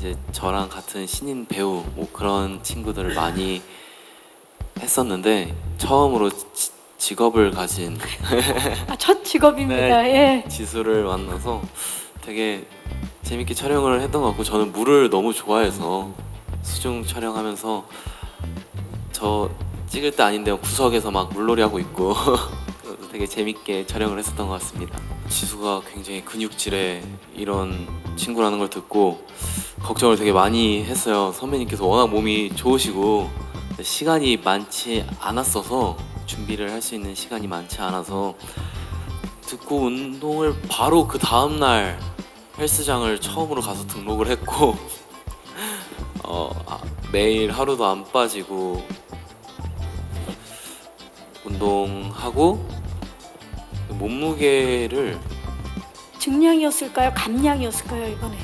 이제 저랑 같은 신인 배우 뭐 그런 친구들을 많이 했었는데 처음으로 지- 직업을 가진 아, 첫 직업입니다. 예. 지수를 만나서 되게 재밌게 촬영을 했던 것 같고 저는 물을 너무 좋아해서 수중 촬영하면서 저 찍을 때 아닌데 구석에서 막 물놀이 하고 있고 되게 재밌게 촬영을 했었던 것 같습니다. 지수가 굉장히 근육질의 이런 친구라는 걸 듣고 걱정을 되게 많이 했어요. 선배님께서 워낙 몸이 좋으시고 시간이 많지 않았어서 준비를 할 수 있는 시간이 많지 않아서 듣고 운동을 바로 그 다음 날 헬스장을 처음으로 가서 등록을 했고 어, 아, 매일 하루도 안 빠지고 운동하고 몸무게를 증량이었을까요? 감량이었을까요 이번에?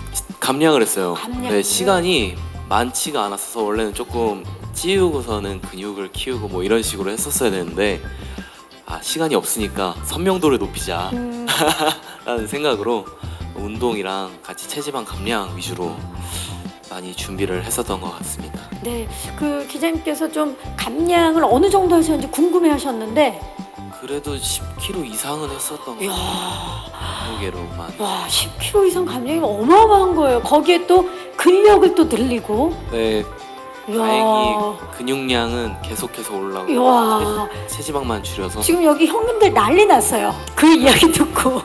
감량을 했어요. 감량을? 네, 시간이 많지가 않았어서 원래는 조금 찌우고서는 근육을 키우고 뭐 이런 식으로 했었어야 되는데 아 시간이 없으니까 선명도를 높이자 음, 라는 생각으로 운동이랑 같이 체지방 감량 위주로 많이 준비를 했었던 것 같습니다. 네. 그 기자님께서 좀 감량을 어느 정도 하셨는지 궁금해 하셨는데, 그래도 10kg 이상은 했었던 것 이야, 같아요. 무게로만. 와, 10kg 이상 감량이 어마어마한 거예요. 거기에 또 근력을 또 늘리고, 네, 이야, 다행히 근육량은 계속해서 올라오고 이야. 체- 체지방만 줄여서 지금 여기 형님들 난리 났어요. 그 이야기 듣고.